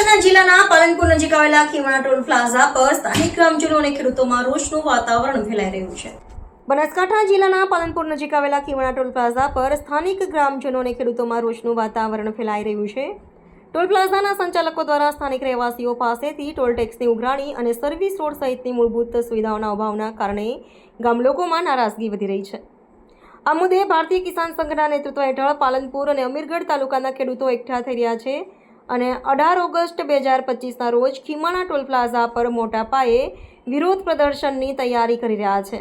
જિલ્લાના પાલનપુર નજીક આવેલા ખેવાણા ટોલ પ્લાઝા પર સ્થાનિક ગ્રામજનો અને ખેડૂતોમાં રોષનું વાતાવરણ ફેલાઈ રહ્યું છે. બનાસકાંઠા જિલ્લાના પાલનપુર નજીક આવેલા ખેવાણા ટોલ પ્લાઝા પર સ્થાનિક ગ્રામજનો અને ખેડૂતોમાં રોષનું વાતાવરણ ફેલાઈ રહ્યું છે. ટોલ પ્લાઝાના સંચાલકો દ્વારા સ્થાનિક રહેવાસીઓ પાસેથી ટોલ ટેક્સની ઉઘરાણી અને સર્વિસ રોડ સહિતની મૂળભૂત સુવિધાઓના અભાવના કારણે ગામ લોકોમાં નારાજગી વધી રહી છે. આ મુદ્દે ભારતીય કિસાન સંઘના નેતૃત્વ હેઠળ પાલનપુર અને અમીરગઢ તાલુકાના ખેડૂતો એકઠા થઈ રહ્યા છે. અને અઢાર ઓગસ્ટ બે હજાર પચીસના રોજ ખીમાણા ટોલ પ્લાઝા પર મોટા પાયે વિરોધ પ્રદર્શનની તૈયારી કરી રહ્યા છે.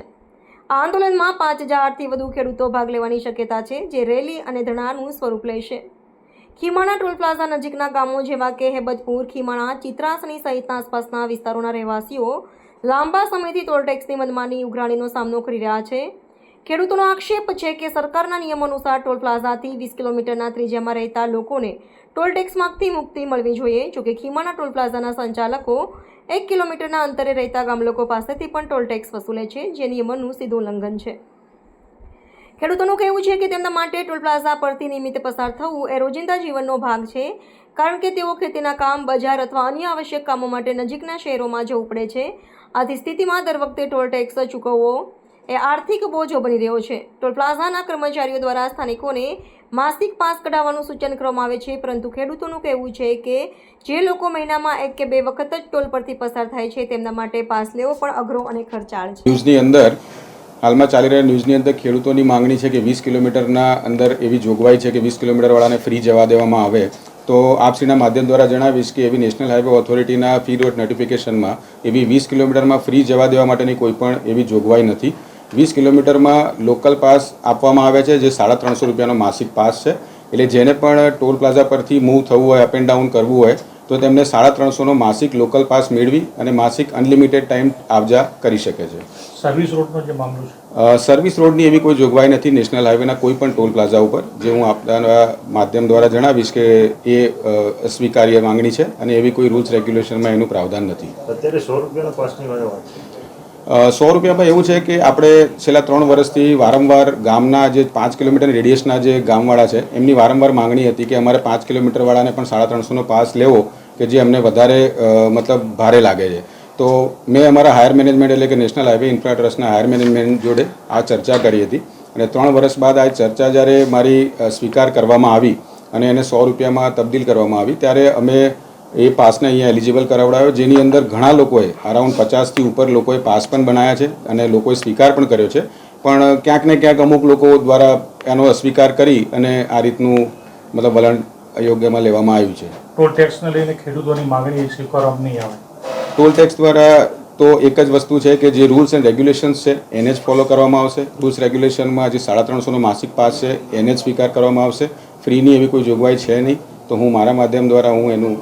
આ આંદોલનમાં પાંચ હજારથી વધુ ખેડૂતો ભાગ લેવાની શક્યતા છે, જે રેલી અને ધરણાનું સ્વરૂપ લેશે. ખીમાણા ટોલ પ્લાઝા નજીકના ગામો જેવા કે હેબતપુર ખીમાણા ચિત્રાસણી સહિતના આસપાસના વિસ્તારોના રહેવાસીઓ લાંબા સમયથી ટોલ ટેક્સની મનમાની ઉઘરાણીનો સામનો કરી રહ્યા છે. ખેડૂતોનો આક્ષેપ છે કે સરકારના નિયમ અનુસાર ટોલ પ્લાઝાથી વીસ કિલોમીટરના ત્રિજ્યામાં રહેતા લોકોને ટોલ ટેક્સમાંથી મુક્તિ મળવી જોઈએ. જોકે ખીમાના ટોલ પ્લાઝાના સંચાલકો એક કિલોમીટરના અંતરે રહેતા ગામ લોકો પાસેથી પણ ટોલ ટેક્સ વસૂલે છે, જે નિયમોનું સીધું ઉલ્લંઘન છે. ખેડૂતોનું કહેવું છે કે તેમના માટે ટોલ પ્લાઝા પરથી નિયમિત પસાર થવું એ રોજિંદા જીવનનો ભાગ છે, કારણ કે તેઓ ખેતીના કામ, બજાર અથવા અન્ય આવશ્યક કામો માટે નજીકના શહેરોમાં જવું પડે છે. આથી સ્થિતિમાં દર વખતે ટોલ ટેક્સ ચૂકવવો એ આર્થિક બોજો બની રહ્યો છે. ટોલ પ્લાઝાના કર્મચારીઓ દ્વારા સ્થાનિકોને માસિક પાસ કઢાવવાનું સૂચન કરવામાં આવે છે, પરંતુ ખેડૂતોનું કહેવું છે કે જે લોકો મહિનામાં એક કે બે વખત જ ટોલ પરથી પસાર થાય છે, તેમના માટે પાસ લેવો પણ અઘરો અને ખર્ચાળ છે. ન્યૂઝની અંદર, હાલમાં ચાલી રહેલા ન્યૂઝની અંદર ખેડૂતોની માંગણી છે કે વીસ કિલોમીટરના અંદર એવી જોગવાઈ છે કે વીસ કિલોમીટરવાળાને ફ્રી જવા દેવામાં આવે. તો આપશ્રીના માધ્યમ દ્વારા જણાવીશ કે એવી નેશનલ હાઈવે ઓથોરિટીના ફી રોડ નોટિફિકેશનમાં એવી વીસ કિલોમીટરમાં ફ્રી જવા દેવા માટેની કોઈ પણ એવી જોગવાઈ નથી. વીસ કિલોમીટરમાં લોકલ પાસ આપવામાં આવે છે જે સાડા ત્રણસો રૂપિયાનો માસિક પાસ છે. એટલે જેને પણ ટોલ પ્લાઝા પરથી મૂવ થવું હોય અપ એન્ડ ડાઉન કરવું હોય તો તેમને સાડા ત્રણસોનો માસિક લોકલ પાસ મેળવી અને માસિક અનલિમિટેડ ટાઈમ આવજા કરી શકે છે. સર્વિસ રોડનો જે મામલો છે? સર્વિસ રોડની એવી કોઈ જોગવાઈ નથી નેશનલ હાઈવેના કોઈ પણ ટોલ પ્લાઝા ઉપર. જે હું આપના માધ્યમ દ્વારા જણાવીશ કે એ સ્વીકાર્ય માંગણી છે અને એવી કોઈ રૂલ્સ રેગ્યુલેશનમાં એનું પ્રાવધાન નથી. અત્યારે સો રૂપિયાના પાસની વાત સો રૂપિયામાં એવું છે કે આપણે છેલ્લા ત્રણ વર્ષથી વારંવાર ગામના જે પાંચ કિલોમીટર રેડિયસના જે ગામવાળા છે, એમની વારંવાર માંગણી હતી કે અમારે પાંચ કિલોમીટરવાળાને પણ સાડા ત્રણસોનો પાસ લેવો કે જે અમને વધારે મતલબ ભારે લાગે છે. તો મેં અમારા હાયર મેનેજમેન્ટ એટલે કે નેશનલ હાઈવે ઇન્ફ્રા ટ્રસ્ટના હાયર મેનેજમેન્ટ જોડે આ ચર્ચા કરી હતી અને ત્રણ વર્ષ બાદ આ ચર્ચા જ્યારે મારી સ્વીકાર કરવામાં આવી અને એને સો રૂપિયામાં તબદીલ કરવામાં આવી, ત્યારે અમે એ પાસને અહીંયા એલિજિબલ કરાવડાવ્યો જેની અંદર ઘણા લોકોએ અરાઉન્ડ પચાસથી ઉપર લોકોએ પાસ પણ બનાવ્યા છે અને લોકોએ સ્વીકાર પણ કર્યો છે. પણ ક્યાંક ને ક્યાંક અમુક લોકો દ્વારા એનો અસ્વીકાર કરી અને આ રીતનું મતલબ વલણ અયોગ્યમાં લેવામાં આવ્યું છે. ટોલ ટેક્સને લઈને ખેડૂતોની માંગણી સ્વીકારવામાં નહીં આવે. ટોલ ટેક્સ દ્વારા તો એક જ વસ્તુ છે કે જે રૂલ્સ એન્ડ રેગ્યુલેશન્સ છે એને જ ફોલો કરવામાં આવશે. રૂલ્સ રેગ્યુલેશનમાં જે સાડા ત્રણસોનો માસિક પાસ છે એને જ સ્વીકાર કરવામાં આવશે. ફ્રીની એવી કોઈ જોગવાઈ છે નહીં. તો હું મારા માધ્યમ દ્વારા હું એનું